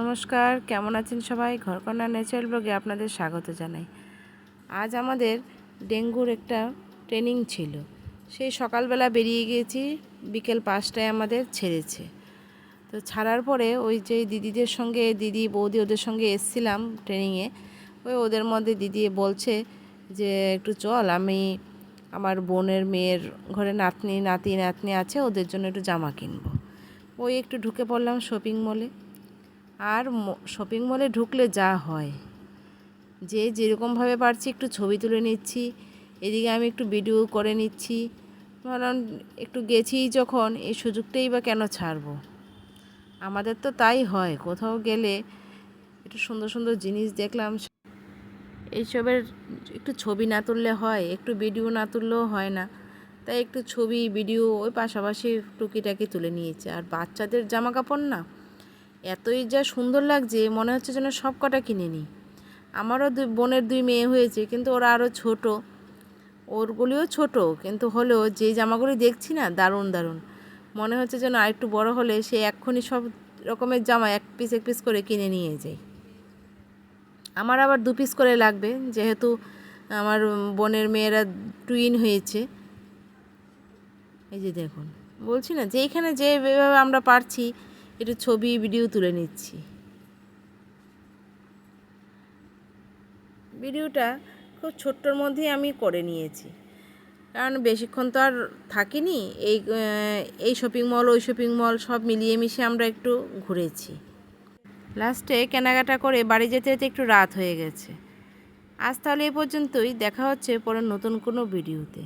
নমস্কার, কেমন আছেন সবাই? ঘরকন্যা ন্যাচারাল ব্লগে আপনাদের স্বাগত জানাই। আজ আমাদের ডেঙ্গুর একটা ট্রেনিং ছিল। সেই সকালবেলা বেরিয়ে গিয়েছি, বিকেল পাঁচটায় আমাদের ছেড়েছে। তো ছাড়ার পরে ওই যে দিদিদের সঙ্গে, দিদি বৌদি ওদের সঙ্গে এসছিলাম ট্রেনিংয়ে ওই ওদের মধ্যে দিদি বলছে যে, একটু চল, আমি আমার বোনের মেয়ের ঘরে নাতনি, নাতি, নাতনি আছে, ওদের জন্য একটু জামা কিনবো। ওই একটু ঢুকে পড়লাম শপিং মলে আর শপিং মলে ঢুকলে যা হয়। যে যেরকমভাবে পারছি একটু ছবি তুলে নিচ্ছি, এদিকে আমি একটু ভিডিও করে নিচ্ছি। কারণ একটু গেছি যখন, এই সুযোগটাই বা কেন ছাড়বো? আমাদের তো তাই হয়, কোথাও গেলে একটু সুন্দর সুন্দর জিনিস দেখলাম। এইসবের একটু ছবি না তুললে হয়, একটু ভিডিও না তুললেও হয় না। তাই একটু ছবি ভিডিও ওই পাশাপাশি টুকিটাকি তুলে নিয়েছে। আর বাচ্চাদের জামা কাপড় না এতই যা সুন্দর লাগছে, মনে হচ্ছে যেন সব কটা কিনে নিই। আমারও দুই, বোনের দুই মেয়ে হয়েছে, কিন্তু ওরা আরও ছোট। ওরগুলিও ছোট, কিন্তু হলেও যে জামাগুলি দেখছি না, দারুণ দারুণ। মনে হচ্ছে যেন আরেকটু বড় হলে সে এক্ষুনি সব রকমের জামা এক পিস এক পিস করে কিনে নিয়ে যাই। আমার আবার দু পিস করে লাগবে, যেহেতু আমার বোনের মেয়েরা টুইন হয়েছে। এই যে দেখুন, বলছি না যে এখানে যেভাবে আমরা পারছি একটু ছবি ভিডিও তুলে নিচ্ছি। ভিডিওটা খুব ছোট্টর মধ্যেই আমি করে নিয়েছি। কারণ বেশিক্ষণ তো আর থাকিনি, এই এই শপিং মল ওই শপিং মল সব মিলিয়ে মিশে আমরা একটু ঘুরেছি। লাস্টে কেনাকাটা করে বাড়ি যেতে যেতে একটু রাত হয়ে গেছে। আজ তাহলে এই পর্যন্তই, দেখা হচ্ছে পরে নতুন কোনো ভিডিওতে